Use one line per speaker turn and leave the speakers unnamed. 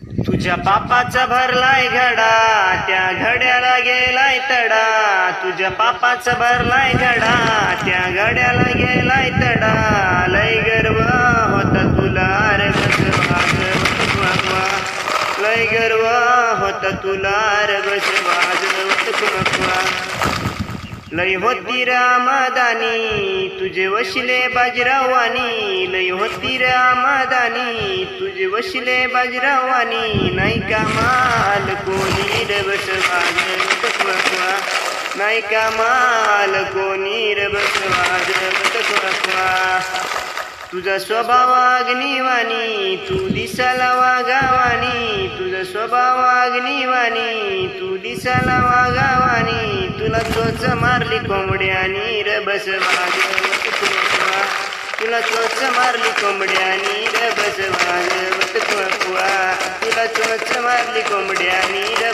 तुझ्या पापाचा भरलाय घडा त्या घड्याला गेलाय तडा. तुझ्या पापाचा भरलाय घडा त्या घड्याला गेलाय तडा. लय गर्व होता तुला रे लय गर्व होता तुला रे बस वाजवत लय होती रामादानी तुझे वशिले बाजीरावानी लय होती रामादानी तुझे वशिले बाजीरावानी नाही का माल कोणी रबस बसवा नाही का माल कोणी रे बसवा तुझा स्वभाव अग्निवाणी तू दिसाला वागावानी स्वभाव अग्निवाणी तू दिसाला वागावानी तुला चोच मारली कोंबड्यानी र बस वाजवत कुवा तुला चोच मारली कोंबड्यानी र बस वाजवत कुवा तुला चोच मारली कोंबड्यानी र